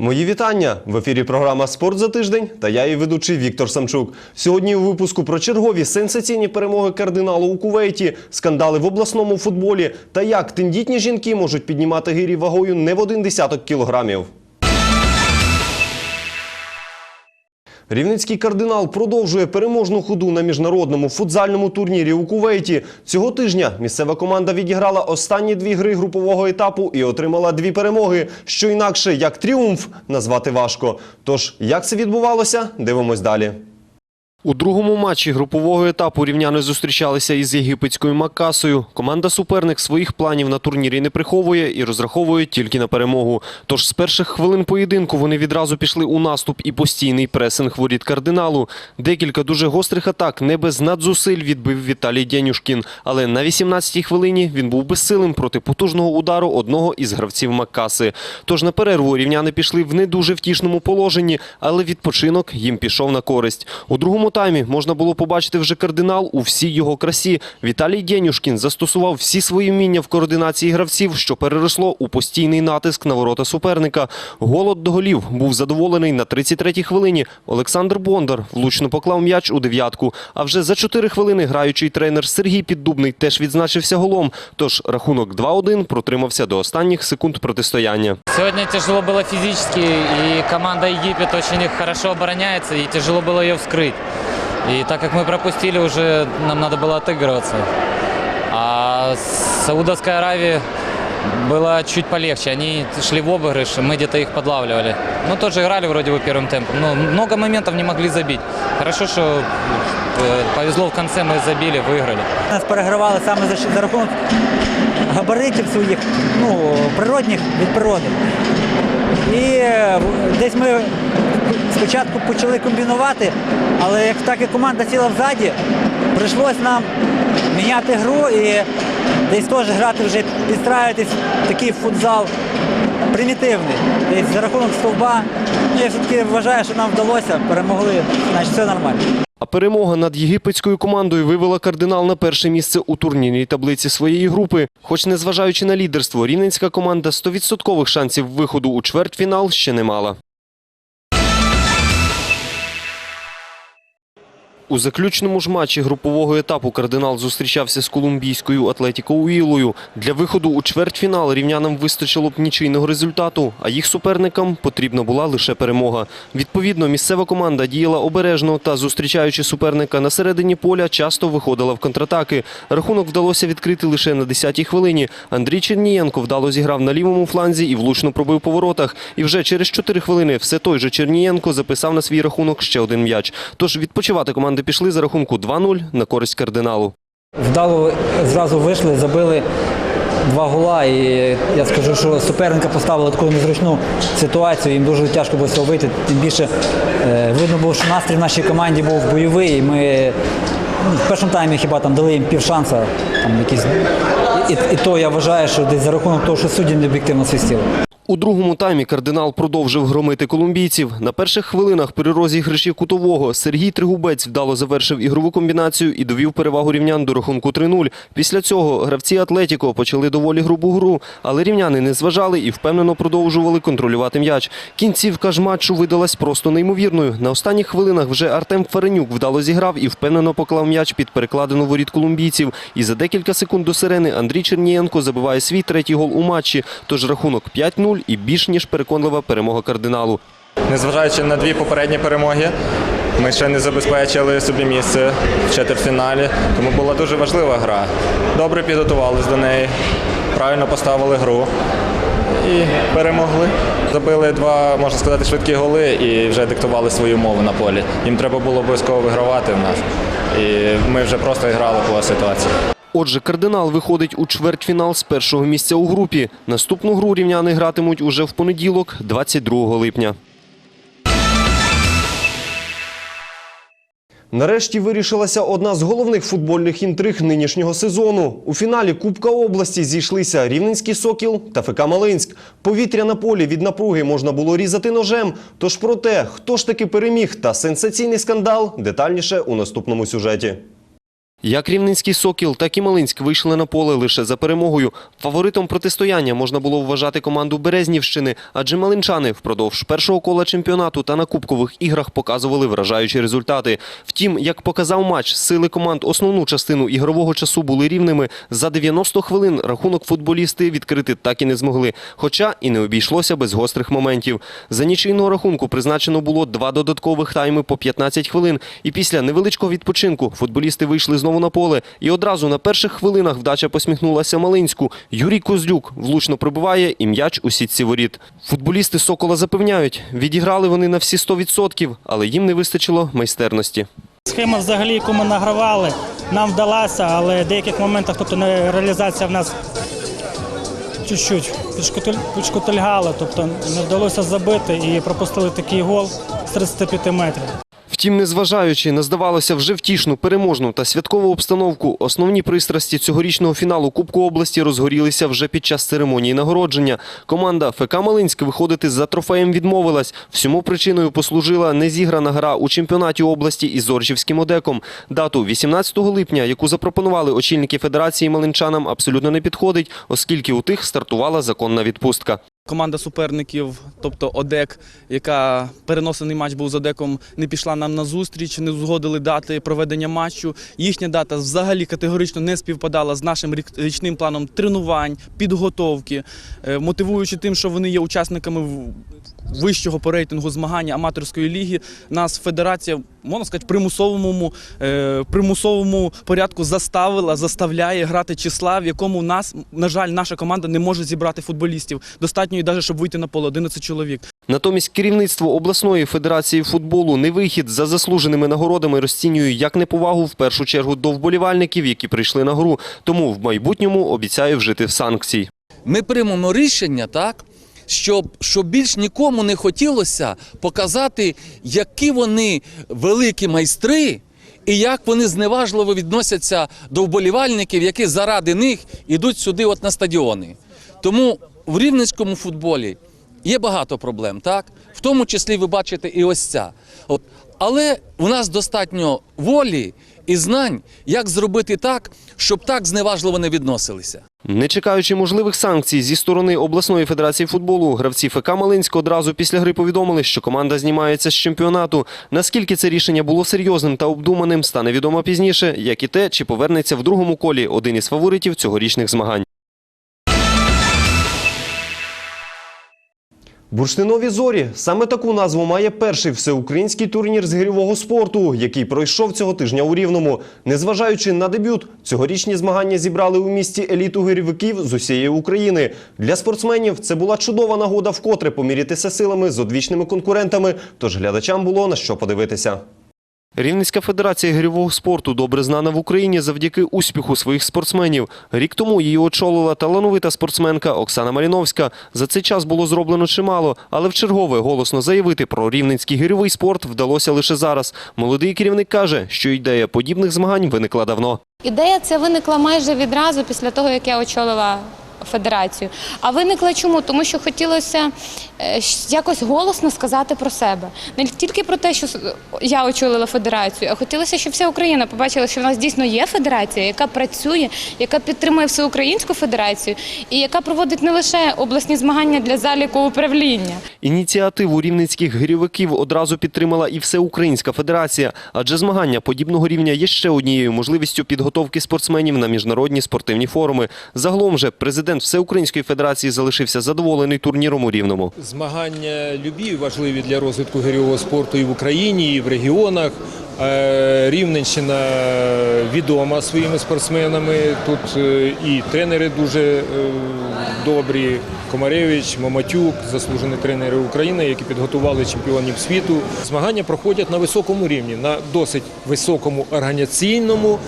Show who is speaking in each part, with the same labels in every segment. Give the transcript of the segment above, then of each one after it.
Speaker 1: Мої вітання в ефірі. Програма Спорт за тиждень та я її ведучий Віктор Самчук. Сьогодні у випуску про чергові сенсаційні перемоги кардиналу у Кувейті, скандали в обласному футболі та як тендітні жінки можуть піднімати гирі вагою не в один десяток кілограмів. Рівненський кардинал продовжує переможну ходу на міжнародному футзальному турнірі у Кувейті. Цього тижня місцева команда відіграла останні дві гри групового етапу і отримала дві перемоги. Що інакше як тріумф назвати важко. Тож як це відбувалося, дивимось далі. У другому матчі групового етапу рівняни зустрічалися із єгипетською Маккасою. Команда суперник своїх планів на турнірі не приховує і розраховує тільки на перемогу. Тож з перших хвилин поєдинку вони відразу пішли у наступ і постійний пресинг воріт кардиналу. Декілька дуже гострих атак не без надзусиль відбив Віталій Дянюшкін. Але на 18-й хвилині він був безсилим проти потужного удару одного із гравців Маккаси. Тож на перерву рівняни пішли в не дуже втішному положенні, але відпочинок їм пішов на користь. У другому таймі можна було побачити вже кардинал у всій його красі. Віталій Дєнюшкін застосував всі свої вміння в координації гравців, що переросло у постійний натиск на ворота суперника. Голод до голів був задоволений на 33-й хвилині. Олександр Бондар влучно поклав м'яч у дев'ятку. А вже за 4 хвилини граючий тренер Сергій Піддубний теж відзначився голом. Тож рахунок 2-1 протримався до останніх секунд протистояння.
Speaker 2: Сегодня тяжело было физически, и команда Египет очень хорошо обороняется, и тяжело было ее вскрыть. И так как мы пропустили, уже нам надо было отыгрываться. А с Саудовской Аравии было чуть полегче. Они шли в обыгрыш, мы где-то их подлавливали. Ну, тоже играли вроде бы первым темпом. Но много моментов не могли забить. Хорошо, что э, повезло в конце, мы забили, выиграли.
Speaker 3: Нас перегравали саме за, щ- за рахунок габаритів своїх, ну, природних від природи. І е, десь ми спочатку почали комбінувати, але як так як команда сіла взаді, прийшлось нам міняти гру і десь теж грати вже підстраюватись такий футзал примітивний. Десь за рахунок стовба. Ну, я все-таки вважаю, що нам вдалося, перемогли, значить все нормально.
Speaker 1: Перемога над єгипетською командою вивела кардинал на перше місце у турнірній таблиці своєї групи. Хоч незважаючи на лідерство, рівненська команда 100% шансів виходу у чвертьфінал ще не мала. У заключному ж матчі групового етапу кардинал зустрічався з колумбійською Атлетіко Уілою. Для виходу у чвертьфінал рівнянам вистачило б нічийного результату, а їх суперникам потрібна була лише перемога. Відповідно, місцева команда діяла обережно та, зустрічаючи суперника на середині поля, часто виходила в контратаки. Рахунок вдалося відкрити лише на 10-й хвилині. Андрій Чернієнко вдало зіграв на лівому фланзі і влучно пробив по воротах. І вже через 4 хвилини все той же Чернієнко записав на свій рахунок ще один м'яч. Тож відпочивати команди пішли за рахунку 2-0 на користь кардиналу.
Speaker 3: Вдало зразу вийшли, забили два гола. І я скажу, що суперника поставили таку незручну ситуацію. Їм дуже тяжко було цього вийти. Тим більше е, видно було, що настрій в нашій команді був бойовий. І ми ну, в першому таймі хіба там дали їм півшанса. Там якісь... і, і, і то я вважаю, що десь за рахунок того, що судді не об'єктивно свистіли.
Speaker 1: У другому таймі кардинал продовжив громити колумбійців. На перших хвилинах при розіграші кутового Сергій Тригубець вдало завершив ігрову комбінацію і довів перевагу рівнян до рахунку 3-0. Після цього гравці Атлетіко почали доволі грубу гру, але рівняни не зважали і впевнено продовжували контролювати м'яч. Кінцівка ж матчу видалась просто неймовірною. На останніх хвилинах вже Артем Фаренюк вдало зіграв і впевнено поклав м'яч під перекладину воріт колумбійців. І за декілька секунд до сирени Андрій Чернієнко забиває свій третій гол у матчі. Тож рахунок 5-0 і більш ніж переконлива перемога кардиналу.
Speaker 4: Незважаючи на дві попередні перемоги, ми ще не забезпечили собі місце в четвертьфіналі, тому була дуже важлива гра. Добре підготувалися до неї, правильно поставили гру і перемогли. Забили два, можна сказати, швидкі голи і вже диктували свою мову на полі. Їм треба було обов'язково вигравати в нас. І ми вже просто грали по ситуації.
Speaker 1: Отже, кардинал виходить у чвертьфінал з першого місця у групі. Наступну гру рівняни гратимуть уже в понеділок, 22 липня. Нарешті вирішилася одна з головних футбольних інтриг нинішнього сезону. У фіналі Кубка області зійшлися Рівненський Сокіл та ФК Малинськ. Повітря на полі від напруги можна було різати ножем. Тож про те, хто ж таки переміг та сенсаційний скандал, детальніше у наступному сюжеті. Як рівненський Сокіл, так і Малинськ вийшли на поле лише за перемогою. Фаворитом протистояння можна було вважати команду Березнівщини, адже малинчани впродовж першого кола чемпіонату та на кубкових іграх показували вражаючі результати. Втім, як показав матч, сили команд основну частину ігрового часу були рівними. За 90 хвилин рахунок футболісти відкрити так і не змогли, хоча і не обійшлося без гострих моментів. За нічийного рахунку призначено було два додаткових тайми по 15 хвилин, і після невеличкого відпочинку футболісти вийшли знову на поле. І одразу на перших хвилинах вдача посміхнулася Малинську. Юрій Козлюк влучно прибиває і м'яч у сітці воріт. Футболісти Сокола запевняють, відіграли вони на всі 100%, але їм не вистачило майстерності.
Speaker 5: Схема взагалі, яку ми награвали, нам вдалася, але в деяких моментах, тобто реалізація в нас чуть-чуть тобто не вдалося забити і пропустили такий гол з 35 метрів.
Speaker 1: Втім, незважаючи на здавалося вже втішну, переможну та святкову обстановку, основні пристрасті цьогорічного фіналу Кубку області розгорілися вже під час церемонії нагородження. Команда ФК Малинськ виходити за трофеєм відмовилась. Всьому причиною послужила незіграна гра у чемпіонаті області із Зоржівським Одеком. Дату 18 липня, яку запропонували очільники федерації малинчанам, абсолютно не підходить, оскільки у тих стартувала законна відпустка.
Speaker 6: Команда суперників, тобто ОДЕК, яка переносений матч був з ОДЕКом, не пішла нам на зустріч, не узгодили дати проведення матчу. Їхня дата взагалі категорично не співпадала з нашим річним планом тренувань, підготовки, Е, мотивуючи тим, що вони є учасниками вищого по рейтингу змагання аматорської ліги. Нас федерація, можна сказати, в примусовому, е, примусовому порядку заставила, заставляє грати числа, в якому нас, на жаль, наша команда не може зібрати футболістів. Достатньо і навіть, щоб вийти на поле 11 чоловік.
Speaker 1: Натомість керівництво обласної федерації футболу невихід за заслуженими нагородами розцінює як неповагу в першу чергу до вболівальників, які прийшли на гру. Тому в майбутньому обіцяє вжити санкцій.
Speaker 7: ми приймемо рішення, так, щоб, щоб більш нікому не хотілося показати, які вони великі майстри. І як вони зневажливо відносяться до вболівальників, які заради них йдуть сюди, от на стадіони. Тому в рівненському футболі є багато проблем, так? В тому числі ви бачите і ось ця. От. Але у нас достатньо волі і знань, як зробити так, щоб так зневажливо не відносилися.
Speaker 1: Не чекаючи можливих санкцій зі сторони обласної федерації футболу, гравці ФК Малинськ одразу після гри повідомили, що команда знімається з чемпіонату. Наскільки це рішення було серйозним та обдуманим, стане відомо пізніше, як і те, чи повернеться в другому колі один із фаворитів цьогорічних змагань. Бурштинові зорі саме таку назву має перший всеукраїнський турнір з гирьового спорту, який пройшов цього тижня у Рівному. Незважаючи на дебют, цьогорічні змагання зібрали у місті еліту гирьовиків з усієї України. Для спортсменів це була чудова нагода вкотре помірятися силами з одвічними конкурентами. Тож глядачам було на що подивитися. Рівненська федерація гирьового спорту добре знана в Україні завдяки успіху своїх спортсменів. Рік тому її очолила талановита спортсменка Оксана Маріновська. За цей час було зроблено чимало, але вчергове голосно заявити про рівненський гирьовий спорт вдалося лише зараз. Молодий керівник каже, що ідея подібних змагань виникла давно.
Speaker 8: Ідея ця виникла майже відразу після того, як я очолила федерацію. А виникла чому? Тому що хотілося е, якось голосно сказати про себе. Не тільки про те, що я очолила федерацію, а хотілося, щоб вся Україна побачила, що в нас дійсно є федерація, яка працює, яка підтримує всеукраїнську федерацію і яка проводить не лише обласні змагання для заліку управління.
Speaker 1: Ініціативу рівненських гирьовиків одразу підтримала і Всеукраїнська федерація, адже змагання подібного рівня є ще однією можливістю підготовки спортсменів на міжнародні спортивні форуми. Загалом же президент Всеукраїнської федерації залишився задоволений турніром у Рівному.
Speaker 9: Змагання любі важливі для розвитку гирьового спорту і в Україні, і в регіонах. Е, Рівненщина відома своїми спортсменами. Тут е, і тренери дуже е, добрі. Комаревич, Моматюк, заслужені тренери України, які підготували чемпіонів світу. Змагання проходять на високому рівні, на досить високому організаційному,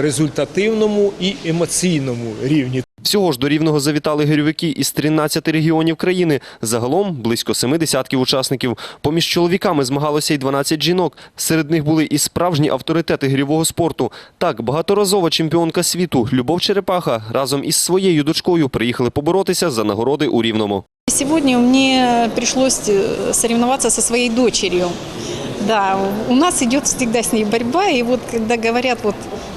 Speaker 9: результативному і емоційному рівні.
Speaker 1: Всього ж до Рівного завітали гирьовики із 13 регіонів країни. Загалом близько семи десятків учасників. Поміж чоловіками змагалося й 12 жінок. Серед них були і справжні авторитети гирьового спорту. Так, багаторазова чемпіонка світу Любов Черепаха разом із своєю дочкою приїхали поборотися за нагороди у Рівному.
Speaker 10: Сегодня мне пришлось э, соревноваться со своей дочерью. Да, у нас идет всегда с ней борьба, и вот когда говорят, вот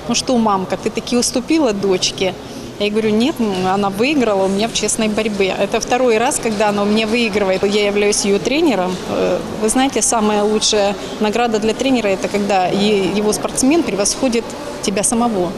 Speaker 10: ну что, мамка, ты таки уступила дочке? Я говорю, нет, она выиграла у меня в честной борьбе. Это второй раз, когда она у меня выигрывает. Я являюсь ее тренером. Э, Вы знаете, самая лучшая награда для тренера – это когда его спортсмен превосходит тебя самого.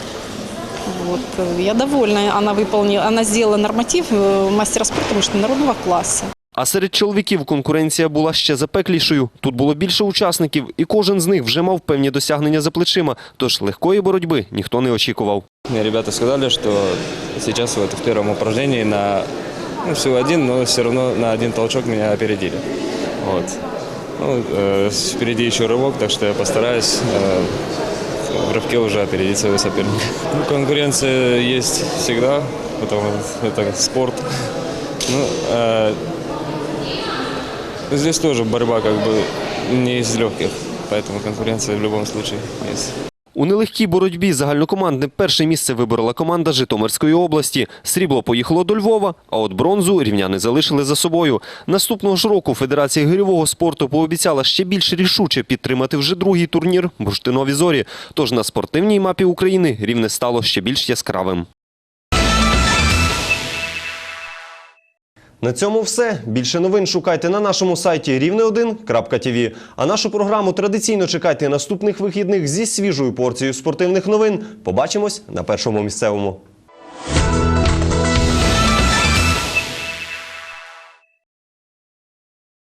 Speaker 10: Вот. э, Я довольна. Она выполнила, она сделала норматив э, мастера спорта международного класса.
Speaker 1: А серед чоловіків конкуренція була ще запеклішою. Тут було більше учасників, і кожен з них вже мав певні досягнення за плечима. Тож легкої боротьби ніхто не очікував.
Speaker 11: Мне ребята сказали, что сейчас вот в первом упражнении на ну, всего один, но все равно на один толчок меня опередили. Вот. Ну, э, впереди еще рывок, так что я постараюсь э, в рывке уже опередить своего соперника. Ну, конкуренция есть всегда, потому что это спорт. Ну, э, здесь тоже борьба как бы не из легких, поэтому конкуренция в любом случае есть.
Speaker 1: У нелегкій боротьбі загальнокомандне перше місце виборола команда Житомирської області. Срібло поїхало до Львова, а от бронзу рівняни залишили за собою. Наступного ж року Федерація гирьового спорту пообіцяла ще більш рішуче підтримати вже другий турнір «Бурштинові зорі». Тож на спортивній мапі України рівне стало ще більш яскравим. На цьому все. Більше новин шукайте на нашому сайті рівне1.тв. А нашу програму традиційно чекайте наступних вихідних зі свіжою порцією спортивних новин. Побачимось на першому місцевому.